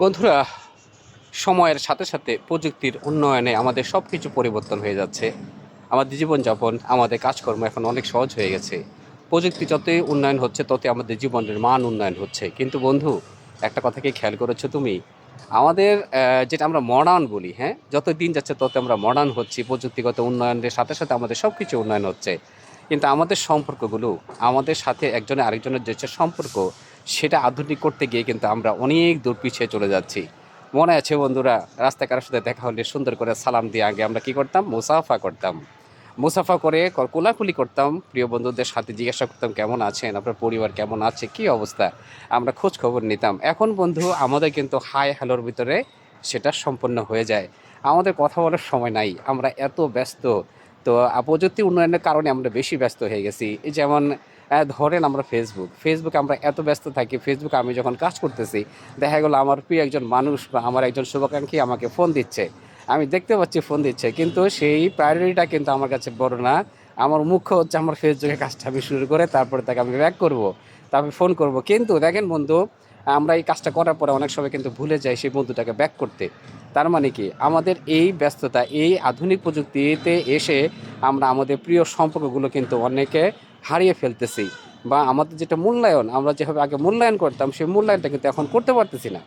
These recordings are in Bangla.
বন্ধুরা, সময়ের সাথে সাথে প্রযুক্তির উন্নয়নে আমাদের সব কিছু পরিবর্তন হয়ে যাচ্ছে। আমাদের জীবনযাপন, আমাদের কাজকর্ম এখন অনেক সহজ হয়ে গেছে। প্রযুক্তি যতই উন্নয়ন হচ্ছে, ততই আমাদের জীবনের মান উন্নয়ন হচ্ছে। কিন্তু বন্ধু, একটা কথা কি খেয়াল করেছ তুমি? আমাদের যেটা আমরা মডার্ন বলি হ্যাঁ? যত দিন যাচ্ছে তত আমরা মডার্ন হচ্ছি। প্রযুক্তিগত উন্নয়নের সাথে সাথে আমাদের সব কিছু উন্নয়ন হচ্ছে। কিন্তু আমাদের সম্পর্কগুলো, আমাদের সাথে একজনের আরেকজনের যে সম্পর্ক, সেটা আধুনিক করতে গিয়ে কিন্তু আমরা অনেক দূর পিছিয়ে চলে যাচ্ছি। মনে আছে বন্ধুরা রাস্তায় কারোর সাথে দেখা হলে সুন্দর করে সালাম দিয়ে আগে আমরা কি করতাম? মুসাফা করতাম। মুসাফা করে কোলাকুলি করতাম। প্রিয় বন্ধুদের সাথে জিজ্ঞাসা করতাম, কেমন আছেন? আপনার পরিবার কেমন আছে? কি অবস্থা? আমরা খোঁজ খবর নিতাম। এখন বন্ধু, আমাদের কিন্তু হাই হ্যালোর ভিতরে সেটা সম্পন্ন হয়ে যায়। আমাদের কথা বলার সময় নাই। আমরা এত ব্যস্ত। তো প্রযুক্তি উন্নয়নের কারণে আমরা বেশি ব্যস্ত হয়ে গেছি। যেমন ধরেন আমরা ফেসবুক ফেসবুকে আমরা এত ব্যস্ত থাকি ফেসবুকে আমি যখন কাজ করতেছি, দেখা গেলো আমার প্রিয় একজন মানুষ বা আমার একজন শুভাকাঙ্ক্ষী আমাকে ফোন দিচ্ছে। আমি দেখতে পাচ্ছি ফোন দিচ্ছে, কিন্তু সেই প্রায়োরিটিটা কিন্তু আমার কাছে বড় না। আমার মুখ্য হচ্ছে আমার ফেসবুকে কাজটা আমি শুরু করে তারপরে তাকে আমি ব্যাক করব, তারপরে ফোন করব। কিন্তু দেখেন বন্ধু আমরা এই কাজটা করার পরে অনেক সময় কিন্তু ভুলে যাই সেই বন্ধুটাকে ব্যাক করতে। তার মানে কি? আমাদের এই ব্যস্ততা, এই আধুনিক প্রযুক্তিতে এসে আমরা আমাদের প্রিয় সম্পর্কগুলো কিন্তু অনেকে হারিয়ে ফেলতেছি বা আমাদের যেটা মূল্যায়ন, আমরা যেভাবে আগে মূল্যায়ন করতাম, সেই মূল্যায়নটা কিন্তু এখন করতে পারতেছি না।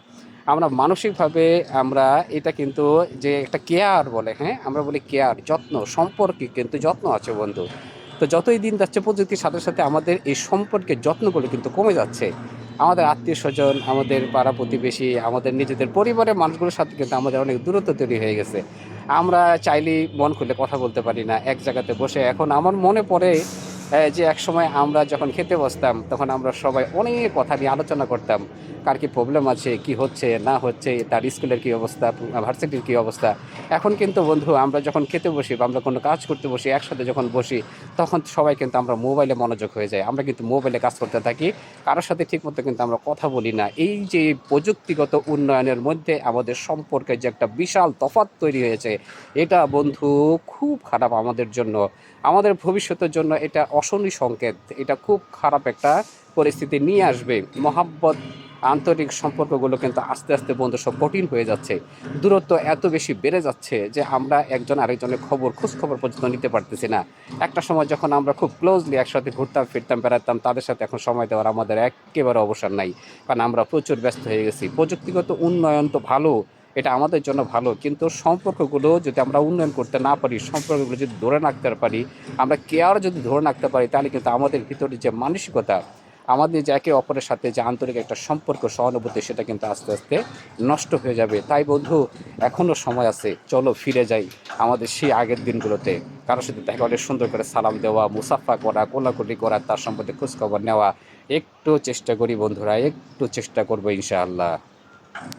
আমরা মানসিকভাবে আমরা এটা কিন্তু যে একটা কেয়ার বলে হ্যাঁ? আমরা বলি কেয়ার যত্ন, সম্পর্কে কিন্তু যত্ন আছে বন্ধু। তো যতই দিন যাচ্ছে, প্রযুক্তির সাথে সাথে আমাদের এই সম্পর্কের যত্নগুলো কিন্তু কমে যাচ্ছে। আমাদের আত্মীয় স্বজন আমাদের পাড়া প্রতিবেশী, আমাদের নিজেদের পরিবারের মানুষগুলোর সাথে কিন্তু আমাদের অনেক দূরত্ব তৈরি হয়ে গেছে। আমরা চাইলেই মন খুলে কথা বলতে পারি না, এক জায়গাতে বসে। এখন আমার মনে পড়ে যে এক সময় আমরা যখন খেতে বসতাম, তখন আমরা সবাই অনেক কথা নিয়ে আলোচনা করতাম। কার কি প্রবলেম আছে, কি হচ্ছে, না হচ্ছে, তার স্কুলের কি অবস্থা, ভার্সিটির কি অবস্থা। এখন কিন্তু বন্ধু, আমরা যখন খেতে বসি বা আমরা কোনো কাজ করতে বসি, একসাথে যখন বসি, তখন সবাই কিন্তু আমরা মোবাইলে মনোযোগ হয়ে যায়। আমরা কিন্তু মোবাইলে কাজ করতে থাকি, কারোর সাথে ঠিকমতো কিন্তু আমরা কথা বলি না। এই যে প্রযুক্তিগত উন্নয়নের মধ্যে আমাদের সম্পর্কে যে একটা বিশাল তফাৎ তৈরি হয়েছে, এটা বন্ধু খুব খারাপ আমাদের জন্য। আমাদের ভবিষ্যতের জন্য এটা অশনি সংকেত। এটা খুব খারাপ একটা পরিস্থিতি নিয়ে আসবে। মহাব্বত, আন্তরিক সম্পর্কগুলো কিন্তু আস্তে আস্তে বন্ধু সব কঠিন হয়ে যাচ্ছে। দূরত্ব এত বেশি বেড়ে যাচ্ছে যে আমরা একজন আরেকজনের খবর খোঁজ খবর পর্যন্ত নিতে পারতেছি না। একটা সময় যখন আমরা খুব ক্লোজলি একসাথে ঘুরতাম, ফিরতাম, বেড়াতাম, তাদের সাথে এখন সময় দেওয়ার আমাদের একেবারে অবসর নাই। কারণ আমরা প্রচুর ব্যস্ত হয়ে গেছি। প্রযুক্তিগত উন্নয়ন তো ভালো এটা আমাদের জন্য ভালো। কিন্তু সম্পর্কগুলো যদি আমরা উন্নয়ন করতে না পারি, সম্পর্কগুলো যদি ধরে রাখতে পারি, আমরা কেয়ার যদি ধরে রাখতে পারি, তাহলে কিন্তু আমাদের ভিতরে যে মানসিকতা, আমাদের যে একে অপরের সাথে যে আন্তরিক একটা সম্পর্ক, সহানুভূতি, সেটা কিন্তু আস্তে আস্তে নষ্ট হয়ে যাবে। তাই বন্ধু এখনও সময় আছে, চলো ফিরে যাই আমাদের সেই আগের দিনগুলোতে। কারোর সাথে দেখা হলে সুন্দর করে সালাম দেওয়া, মুসাফা করা, কোলাকুলি করা, তার সম্পর্কে খোঁজখবর নেওয়া, একটু চেষ্টা করি বন্ধুরা, একটু চেষ্টা করব ইনশাআল্লাহ।